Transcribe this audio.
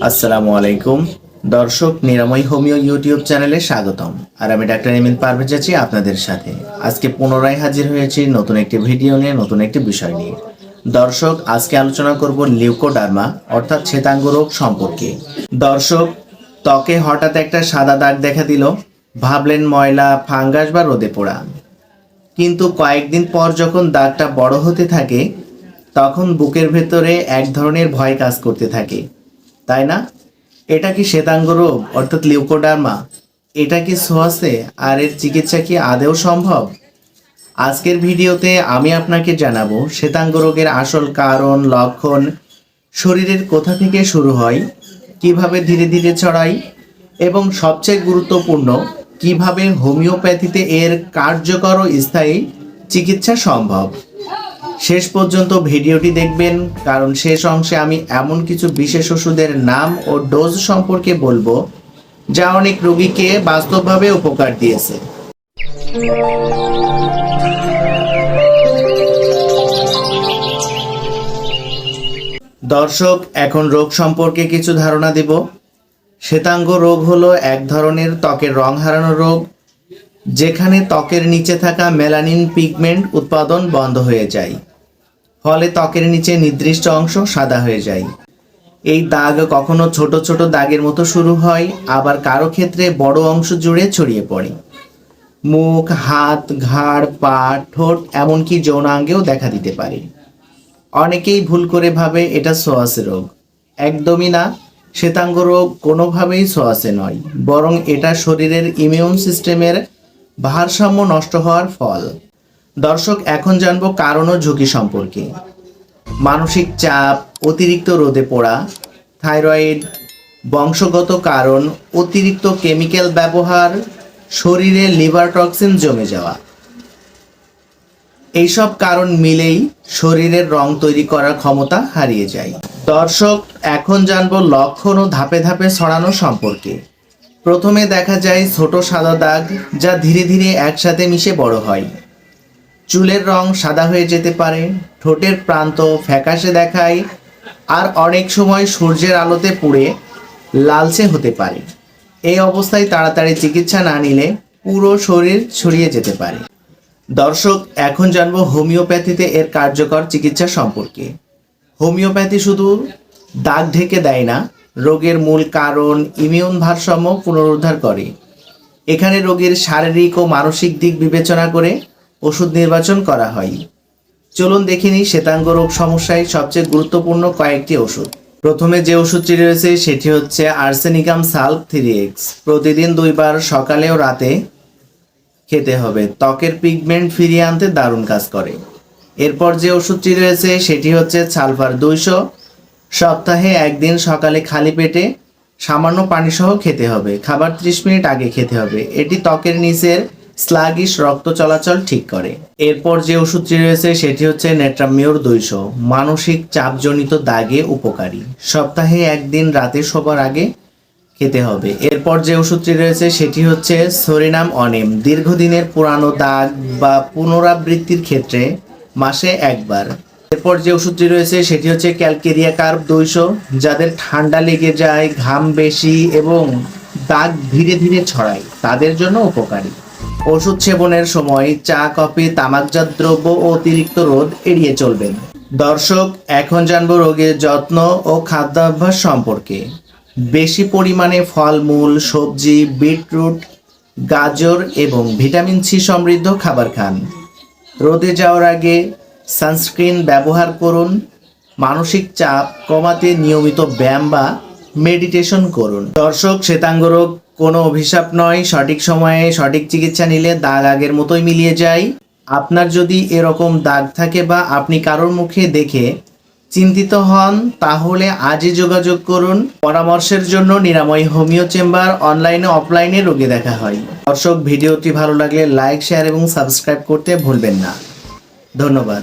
আসসালামু আলাইকুম। দর্শক, নিরাময় হোমিও ইউটিউব চ্যানেলে স্বাগতম। আর আমি ডাক্তার এমিন পারভেজ আছি আপনাদের সাথে। আজকে পুনরায় হাজির হয়েছি নতুন একটি ভিডিও নিয়ে, নতুন একটি বিষয় নিয়ে। দর্শক, আজকে আলোচনা করব লিউকোডার্মা, অর্থাৎ শ্বেতাঙ্গ রোগ সম্পর্কে। দর্শক, ত্বকে হঠাৎ একটা সাদা দাগ দেখা দিল। ভাবলেন ময়লা, ফাঙ্গাস বা রোদে পোড়া। কিন্তু কয়েকদিন পর যখন দাগটা বড় হতে থাকে, তখন বুকের ভেতরে এক ধরনের ভয় কাজ করতে থাকে। তাই না? এটা কি শ্বেতাঙ্গ রোগ, অর্থাৎ লিউকোডার্মা এটা কি সোয়াসে আর এর চিকিৎসা কি আদেও সম্ভব? আজকের ভিডিওতে আমি আপনাকে জানাব শ্বেতাঙ্গ রোগের আসল কারণ, লক্ষণ, শরীরের কোথা থেকে শুরু হয়, কীভাবে ধীরে ধীরে ছড়ায়, এবং সবচেয়ে গুরুত্বপূর্ণ, কীভাবে হোমিওপ্যাথিতে এর কার্যকর ও স্থায়ী চিকিৎসা সম্ভব। শেষ পর্যন্ত ভিডিওটি দেখবেন, কারণ শেষ অংশে আমি এমন কিছু বিশেষ ওষুধের নাম ও ডোজ সম্পর্কে বলব, যা অনেক রোগীকে বাস্তবভাবে উপকার দিয়েছে। দর্শক, এখন রোগ সম্পর্কে কিছু ধারণা দেব। শ্বেতাঙ্গ রোগ হলো এক ধরনের ত্বকের রং হারানো রোগ, যেখানে ত্বকের নিচে থাকা মেলানিন পিগমেন্ট উৎপাদন বন্ধ হয়ে যায়। ফলে ত্বকের নিচে নির্দিষ্ট অংশ সাদা হয়ে যায়। এই দাগ কখনো ছোট ছোট দাগের মতো শুরু হয়, আবার কারও ক্ষেত্রে বড় অংশ জুড়ে ছড়িয়ে পড়ে। মুখ, হাত, ঘাড়, পা, ঠোঁট, এমনকি যৌনাঙ্গেও দেখা দিতে পারে। অনেকেই ভুল করে ভাবে এটা সোয়াসে রোগ। একদমই না, শ্বেতাঙ্গ রোগ কোনোভাবেই সোয়াসে নয়, বরং এটা শরীরের ইমিউন সিস্টেমের ভারসাম্য নষ্ট হওয়ার ফল। দর্শক, এখন জানব কারণ ও ঝুঁকি সম্পর্কে। মানসিক চাপ, অতিরিক্ত রোদে পড়া, থাইরয়েড, বংশগত কারণ, অতিরিক্ত কেমিক্যাল ব্যবহার, শরীরে লিভার টক্সিন জমে যাওয়া। এইসব কারণ মিলেই শরীরের রং তৈরি করার ক্ষমতা হারিয়ে যায়। দর্শক, এখন জানব লক্ষণ ও ধাপে ধাপে ছড়ানো সম্পর্কে। প্রথমে দেখা যায় ছোট সাদা দাগ, যা ধীরে ধীরে একসাথে মিশে বড় হয়। চুলের রং সাদা হয়ে যেতে পারে, ঠোঁটের প্রান্ত ফ্যাকাশে দেখায়, আর অনেক সময় সূর্যের আলোতে পুড়ে লালচে হতে পারে। এই অবস্থায় তাড়াতাড়ি চিকিৎসা না নিলে পুরো শরীর ছড়িয়ে যেতে পারে। দর্শক, এখন জানব হোমিওপ্যাথিতে এর কার্যকর চিকিৎসা সম্পর্কে। হোমিওপ্যাথি শুধু দাগ ঢেকে দেয় না, রোগের মূল কারণ, ইমিউন ভারসাম্য পুনরুদ্ধার করে। এখানে রোগীর শারীরিক ও মানসিক দিক বিবেচনা করে ওষুধ নির্বাচন করা হয়। চলুন দেখিনি শ্বেতাঙ্গ রোগ সমস্যায় সবচেয়ে গুরুত্বপূর্ণ কয়েকটি ওষুধ। প্রথমে যে ওষুধটি রয়েছে, সেটি হচ্ছে আর্সেনিকাম সাল্প থ্রি এক্স। প্রতিদিন দুইবার সকালে ও রাতে খেতে হবে। ত্বকের পিগমেন্ট ফিরিয়ে আনতে দারুণ কাজ করে। এরপর যে ওষুধটি রয়েছে, সেটি হচ্ছে সালফার দুইশো। সপ্তাহে একদিন সকালে খালি পেটে সামান্য পানি সহ খেতে হবে। খাবার ত্রিশ মিনিট আগে খেতে হবে। এটি ত্বকের নিচের স্লাগিশ রক্ত চলাচল ঠিক করে। এরপর যে ওষুধটি রয়েছে, সেটি হচ্ছে নেট্রামিওর দুইশো। মানসিক চাপজনিত দাগে উপকারী। সপ্তাহে একদিন রাতে শোবার আগে খেতে হবে। এরপর যে ওষুধটি রয়েছে, সেটি হচ্ছে সরিনাম অনেম। দীর্ঘদিনের পুরানো দাগ বা পুনরাবৃত্তির ক্ষেত্রে মাসে একবার। এরপর যে ওষুধটি রয়েছে, সেটি হচ্ছে ক্যালকেরিয়া কার্ব দুইশো, যাদের ঠান্ডা লেগে যায়, ঘাম বেশি এবং দাগ ধীরে ধীরে ছড়ায়। তাদের জন্য উপকারী। ওষুধ সেবনের সময় চা, কফি, তামাকজাত দ্রব্য অতিরিক্ত রোদ এড়িয়ে চলবেন। দর্শক, এখন জানব রোগের যত্ন ও খাদ্যাভ্যাস সম্পর্কে। বেশি পরিমাণে ফলমূল, সবজি, বিটরুট, গাজর এবং ভিটামিন সি সমৃদ্ধ খাবার খান। রোদে যাওয়ার আগে সানস্ক্রিন ব্যবহার করুন, মানসিক চাপ কমাতে নিয়মিত ব্যায়াম বা মেডিটেশন করুন। দর্শক, শ্বেতাঙ্গ রোগ কোনো অভিশাপ নয়, সঠিক সময়ে সঠিক চিকিৎসা নিলে দাগ আগের মতোই মিলিয়ে যায়। আপনার যদি এরকম দাগ থাকে বা আপনি কারোর মুখে দেখে চিন্তিত হন, তাহলে আজই যোগাযোগ করুন। পরামর্শের জন্য নিরাময় হোমিও চেম্বার অনলাইনে অফলাইনে রোগী দেখা হয়। দর্শক, ভিডিওটি ভালো লাগলে লাইক, শেয়ার এবং সাবস্ক্রাইব করতে ভুলবেন না। ধন্যবাদ।